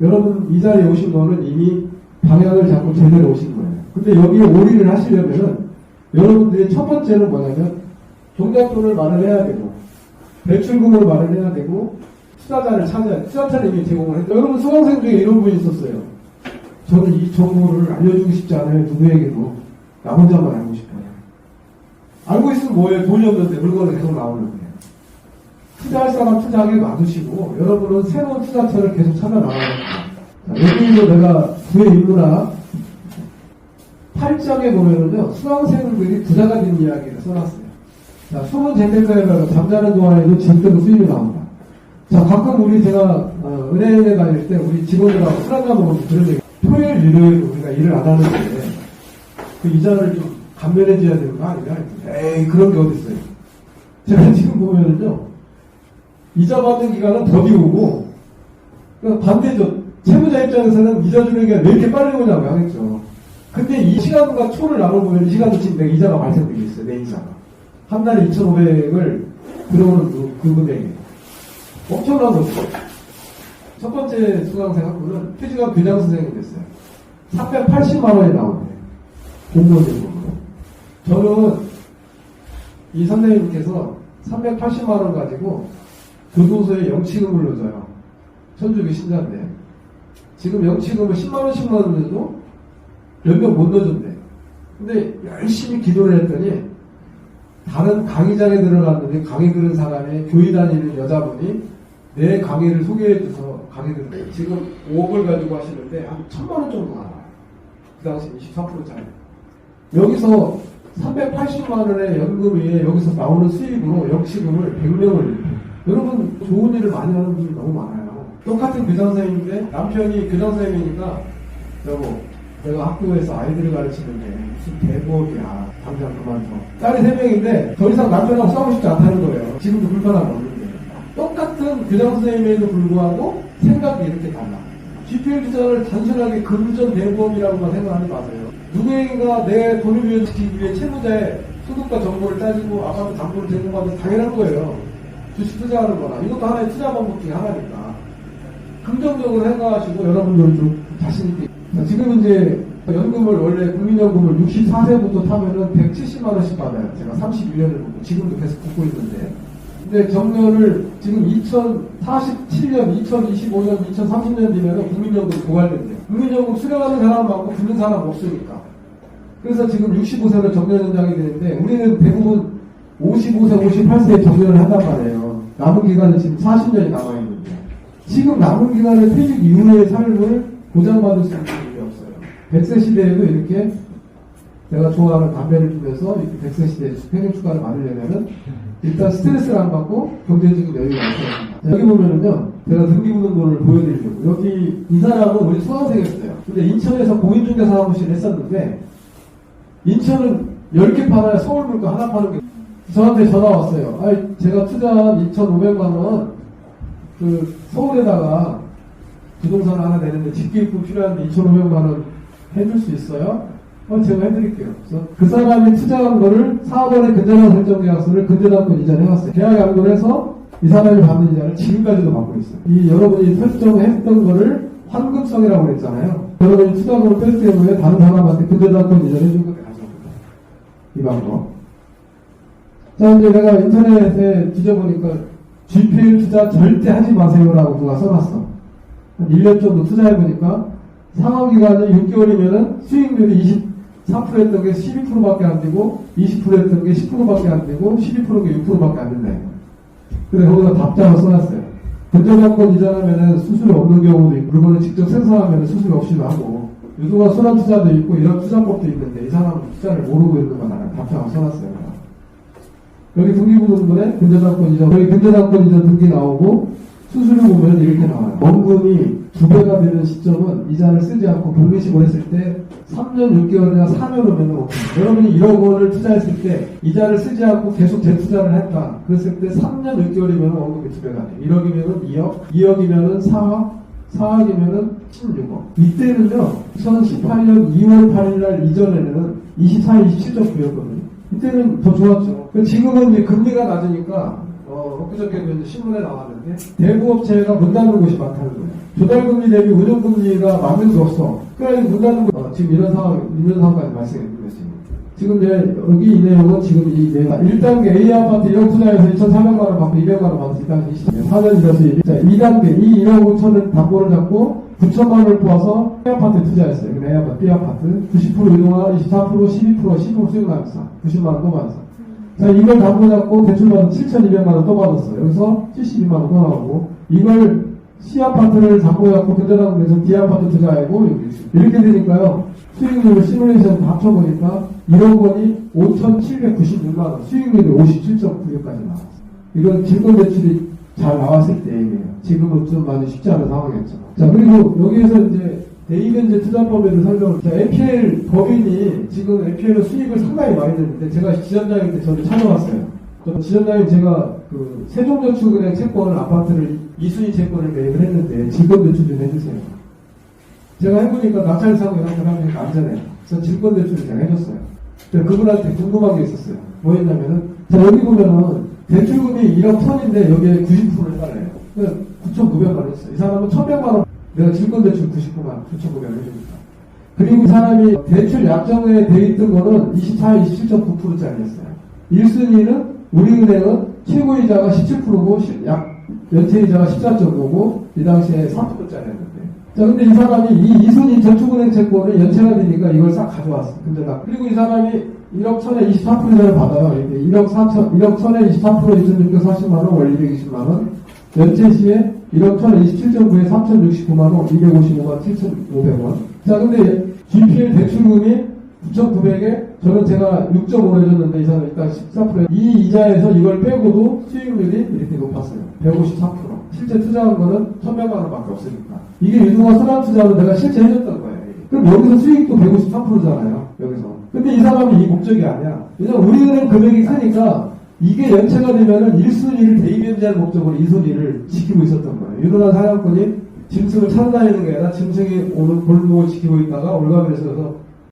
여러분 이 자리에 오신 거는 이미 방향을 잡고 제대로 오신 거예요. 근데 여기에 올인을 하시려면은 여러분들이 첫 번째는 뭐냐면 종잣돈을 마련 해야 되고 대출금을 마련 해야 되고 투자자를 찾아야 투자자를 이미 제공을 했죠. 여러분 수강생 중에 이런 분이 있었어요. 저는 이 정보를 알려주고 싶지 않아요. 누구에게도 나 혼자만 알고 싶어요. 알고 있으면 뭐예요? 돈이 없는데 물건을 계속 나오는 거예요. 투자할 사람 투자하게 놔두시고 여러분은 새로운 투자처를 계속 찾아 나가야 됩니다. 자, 여기서 내가 구의 인문학 8장에 보면은요 수강생들이 부자가 된 이야기를 써놨어요. 자, 숨은 재테크에 가서 잠자는 동안에도 진짜로 수입이 나온다. 자, 가끔 우리 제가 어, 은행에 다닐 때 우리 직원들하고 술 한잔 먹으면 그런 얘기 토요일, 일요일 우리가 일을 안 하는데 그 이자를 좀 감면해줘야 되는 거 아니냐? 에이 그런 게 어딨어요. 제가 지금 보면은요 이자 받는 기간은 더디우고 그러니까 반대죠. 채무자 입장에서는 이자 주는 게 왜 이렇게 빨리 오냐고 하겠죠. 근데 이 시간과 초를 나눠보면 이 시간도 지금 내가 이자가 발생되고 있어요. 내 이자가. 한 달에 2,500을 들어오는 그, 그 금액이. 엄청난 거죠. 첫 번째 수강생 한 분은 휴지가 교장 선생님이 됐어요. 380만 원이 나오네요. 공무원 연금으로. 저는 이 선생님께서 380만 원 가지고 교도소에 영치금을 넣어줘요. 천주교 신자인데. 지금 영치금을 10만 원씩 넣었는데도 몇 명 못 넣어준대. 근데 열심히 기도를 했더니 다른 강의장에 들어갔는데 강의 들은 사람이 교회 다니는 여자분이 내 강의를 소개해줘서 강의 들은. 지금 5억을 가지고 하시는데 한 천만 원 정도 나와요. 그 당시 23%짜리. 여기서 380만 원의 연금이 여기서 나오는 수입으로 영치금을 100명을 여러분 좋은 일을 많이 하는 분이 너무 많아요. 똑같은 교장 선생님인데 남편이 교장 선생님이니까 여보 내가 학교에서 아이들을 가르치는데 무슨 대법이야 당장 그만둬 딸이 3명인데 더 이상 남편하고 싸우고 싶지 않다는 거예요. 지금도 불편함 없는데 똑같은 교장 선생님에도 불구하고 생각이 이렇게 달라. GPL 투자를 단순하게 금전 대보험이라고만 생각하지 마세요. 누구에게가 내 돈을 위해지키기 위해 채무자의 소득과 정보를 따지고 아파트 담보를 제공받는 당연한 거예요. 주식 투자하는 거나 이것도 하나의 투자 방법 중에 하나니까 긍정적으로 생각하시고 여러분들 좀 자신 있게 자, 지금 이제 연금을 원래 국민연금을 64세부터 타면은 170만 원씩 받아요. 제가 31년을 보고 지금도 계속 붙고 있는데 근데 정년을 지금 2047년, 2025년, 2030년 되면 국민연금 고갈된대요. 국민연금 수령하는 사람 많고 붙는 사람 없으니까. 그래서 지금 65세로 정년 연장이 되는데 우리는 대부분 55세, 58세에 정년을 한단 말이에요. 남은 기간은 지금 40년이 남아있는데 지금 남은 기간의 퇴직 이후의 삶을 보장받을 수 있는 일이 없어요. 100세 시대에도 이렇게 내가 좋아하는 담배를 피면서 이렇게 100세 시대에 평균 추가를 받으려면은 일단 스트레스를 안 받고 경제적인 여유가 있어야 됩니다. 여기 보면은요, 제가 등기부등본을 보여드리려고. 여기 이 사람은 우리 수강생이었어요. 근데 인천에서 공인중개사 사무실을 했었는데, 인천은 10개 팔아야 서울 물건 하나 파는 게 저한테 전화 왔어요. 아 제가 투자한 2,500만 원, 그, 서울에다가 부동산 하나 내는데 집기입금 필요한데 2,500만 원 해줄 수 있어요? 어, 제가 해드릴게요. 그래서 그 사람이 투자한 거를 4월에 근저당 설정 계약서를 근저당권 이전해왔어요. 계약 양도를 해서 이 사람이 받는 이자를 지금까지도 받고 있어요. 이 여러분이 설정했던 거를 환급성이라고 그랬잖아요. 여러분이 투자금을 뺄 때문에 다른 사람한테 근저당권 이전해준 것도 가져옵니다. 이 방법. 자, 이제 내가 인터넷에 뒤져보니까 GPL 투자 절대 하지 마세요라고 누가 써놨어. 한 1년 정도 투자해보니까 상환기간이 6개월이면은 수익률이 23% 했던 게 12%밖에 안 되고 20% 했던 게 10%밖에 안 되고 12%게 6%밖에 안 된다. 그래서 거기다 답장을 써놨어요. 근저당권 이전하면은 수수료 없는 경우도 있고 물건을 직접 생산하면 수수료 없이도 하고 유도가 순환 투자도 있고 이런 투자법도 있는데 이 사람은 투자를 모르고 있는 거나 답장을 써놨어요. 여기 등기부등본에 근저당권 이전, 여기 근저당권 이전 등기 나오고 수수료 보면 이렇게 나와요. 원금이 두 배가 되는 시점은 이자를 쓰지 않고 분리식을 했을 때 3년 6개월이나 4년 오면 오케이. 여러분이 1억 원을 투자했을 때 이자를 쓰지 않고 계속 재투자를 했다. 그랬을 때 3년 6개월이면 원금이 두 배가 돼. 1억이면은 2억, 2억이면은 4억, 4억이면은 16억. 이때는요, 2018년 2월 8일 날 이전에는 24, 27점 9였거든요. 이때는 더 좋았죠. 그 지금은 이제 금리가 낮으니까 어, 엊그저께도 이제 신문에 나왔는데 대부업체가 문 닫는 곳이 많다는 거예요. 조달금리 대비 운용금리가 맞는 수 없어. 그래서 문 닫는 거 어, 지금 이런 상황 이런 상황까지 발생했거든요. 지금. 지금 이제 여기 이 내용은 지금 이 내가 1단계 A 아파트 1억 투자해서 2,400만 원 받고 200만 원 일단 4년 이어서 자 2단계 이 1억 5천을 담보를 잡고 9천만 원을 뽑아서 A 아파트에 투자했어요. 그래 A 아파트, B 아파트 90% 이동화 24% 12% 15% 수익 나면서 90만 원 또 받았어. 자 이걸 담보 잡고 대출 받은 7,200만 원 또 받았어요. 여기서 72만 원 또 나오고 이걸 C 아파트를 잡고 그대로 D 아파트 투자하고 이렇게 되니까요. 수익률을 시뮬레이션 다 합쳐보니까 1억 원이 5,796만 원, 수익률이 57.96까지 나왔어요. 이건 증권 대출이 잘 나왔을 때 얘기예요. 지금은 좀 많이 쉽지 않은 상황이었죠. 자, 그리고 여기에서 이제 대이벤제 투자법에 대해서 설명을, 자, NPL 법인이 지금 NPL 수익을 상당히 많이 내는데 제가 지점장일 때 저를 찾아왔어요. 저 지점장님 제가 그 세종저축은행 채권을 아파트를 이순위 채권을 매입을 했는데 질권대출 좀 해주세요. 제가 해보니까 낙찰 사고 이런 거 하면 안전해요. 그래서 질권 대출을 제가 해줬어요. 근데 그분한테 궁금한 게 있었어요. 뭐였냐면은, 자, 여기 보면은, 대출금이 1억 천인데 여기에 90%를 달래요. 그러니까 9,900만 원 했어요. 이 사람은 1,100만 원, 내가 질권 대출 99만, 9,900원 해주니까. 그리고 이 사람이 대출 약정에 돼 있던 거는 24, 27.9%짜리였어요. 1순위는 우리은행은 최고이자가 17%고, 약, 연체이자가 14.5고, 이 당시에 3%짜리였는데. 자, 근데 이 사람이 이 이순위 저축은행 채권을 연체가 되니까 이걸 싹 가져왔어. 근데 나 그리고 이 사람이 1억 천에 24%를 받아요. 이렇게 1억 4천, 1억 천에 24% 2,640만 원, 월 220만 원. 연체 시에 1억 천에 27.9에 3,069만 원, 255만 7,500원. 자, 근데 GPL 대출금이 9,900에 저는 제가 6.5로 해줬는데 이 사람 일단 14%. 이 이자에서 이걸 빼고도 수익률이 이렇게 높았어요. 154%. 실제 투자한 거는 1,100만 원밖에 없으니까. 이게 유동화 순환 투자로 내가 실제 해줬던 거예요. 그럼 여기서 수익도 153%잖아요. 여기서. 근데 이 사람이 이 목적이 아니야. 왜냐면 우리은행 금액이 크니까 이게 연체가 되면은 1순위를 대입연자의 목적으로 2순위를 지키고 있었던 거예요. 유동화 사냥꾼이 짐승을 찾아다니는 게 아니라 짐승이 오는 골목을 지키고 있다가 올가면서